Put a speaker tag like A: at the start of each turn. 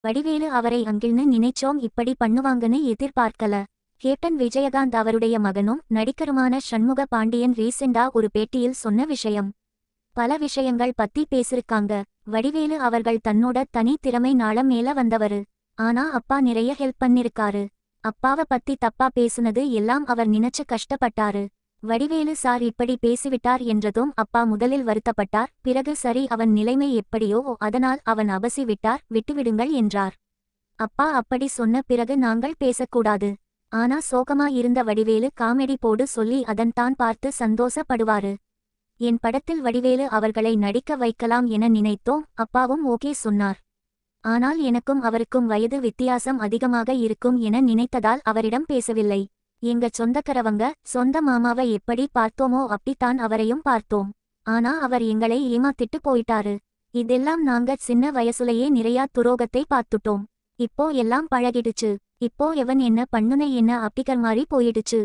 A: வடிவேலு அவரை அங்கிள்னு நினைச்சோம் இப்படி பண்ணுவாங்கன்னு எதிர்பார்க்கல. கேப்டன் விஜயகாந்த் அவருடைய மகனும் நடிகருமான சண்முக பாண்டியன் ரீசெண்டா ஒரு பேட்டியில் சொன்ன விஷயம். பல விஷயங்கள் பத்தி பேசிருக்காங்க. வடிவேலு அவர்கள் தன்னோட தனி திறமை நாள மேல வந்தவரு. ஆனா அப்பா நிறைய ஹெல்ப் பண்ணிருக்காரு. அப்பாவ பத்தி தப்பா பேசுனது எல்லாம் அவர் நினைச்சு கஷ்டப்பட்டாரு. வடிவேலு சார் இப்படி பேசிவிட்டார் என்றதும் அப்பா முதலில் வருத்தப்பட்டார். பிறகு சரி அவன் நிலைமை எப்படியோ அதனால் அவன் அபசி விட்டார் விட்டுவிடுங்கள் என்றார். அப்பா அப்படி சொன்ன பிறகு நாங்கள் பேசக்கூடாது. ஆனா சோகமா இருந்த வடிவேலு காமெடி போடு சொல்லி அதன் தான் பார்த்து சந்தோஷப்படுவாரு. என் படத்தில் வடிவேலு அவர்களை நடிக்க வைக்கலாம் என நினைத்தோம். அப்பாவும் ஓகே சொன்னார். ஆனால் எனக்கும் அவருக்கும் வயது வித்தியாசம் அதிகமாக இருக்கும் என நினைத்ததால் அவரிடம் பேசவில்லை. எங்க சொந்தக்கரவங்க சொந்த மாமாவை எப்படி பார்த்தோமோ அப்படித்தான் அவரையும் பார்த்தோம். ஆனா அவர் எங்களை ஏமாத்திட்டு போயிட்டாரு. இதெல்லாம் நாங்க சின்ன வயசுலயே நிறையா துரோகத்தை பார்த்துட்டோம். இப்போ எல்லாம் பழகிடுச்சு. இப்போ எவன் என்ன பண்ணுன என்ன அப்படிக்கர் மாதிரி போயிடுச்சு.